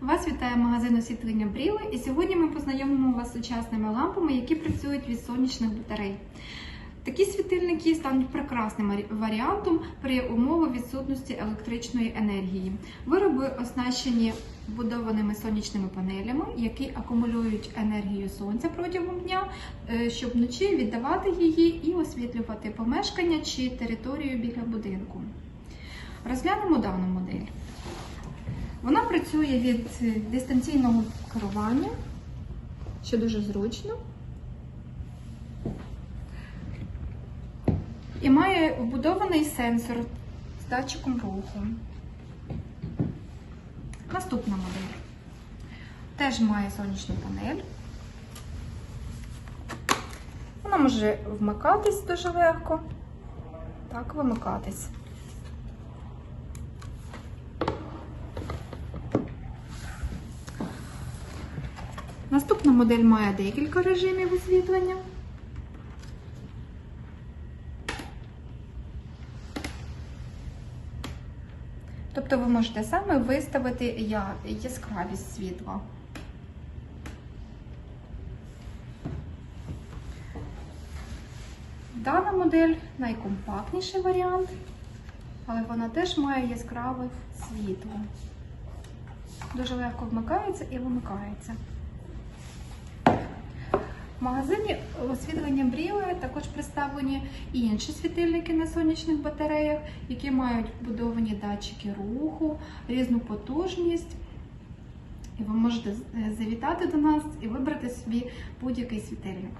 Вас вітає магазин освітлення Бріла і сьогодні ми познайомимо вас з сучасними лампами, які працюють від сонячних батарей. Такі світильники стануть прекрасним варіантом при умови відсутності електричної енергії. Вироби оснащені вбудованими сонячними панелями, які акумулюють енергію сонця протягом дня, е, щоб вночі віддавати її і освітлювати помешкання чи територію біля будинку. Розглянемо дану модель. Вона працює від е, дистанційного керування, що дуже зручно. І має вбудований сенсор з датчиком руху. Наступна модель. Теж має сонячну панель. Вона може вмикатись дуже легко. Так, вимикатись. Наступна модель має декілька режимів освітлення. Тобто ви можете саме виставити яскравість світла. Дана модель найкомпактніший варіант, але вона теж має яскраве світло. Дуже легко вмикається і вимикається. В магазині освітлення Бріли також представлені і інші світильники на сонячних батареях, які мають вбудовані датчики руху, різну потужність. І ви можете завітати до нас і вибрати собі будь-який світильник.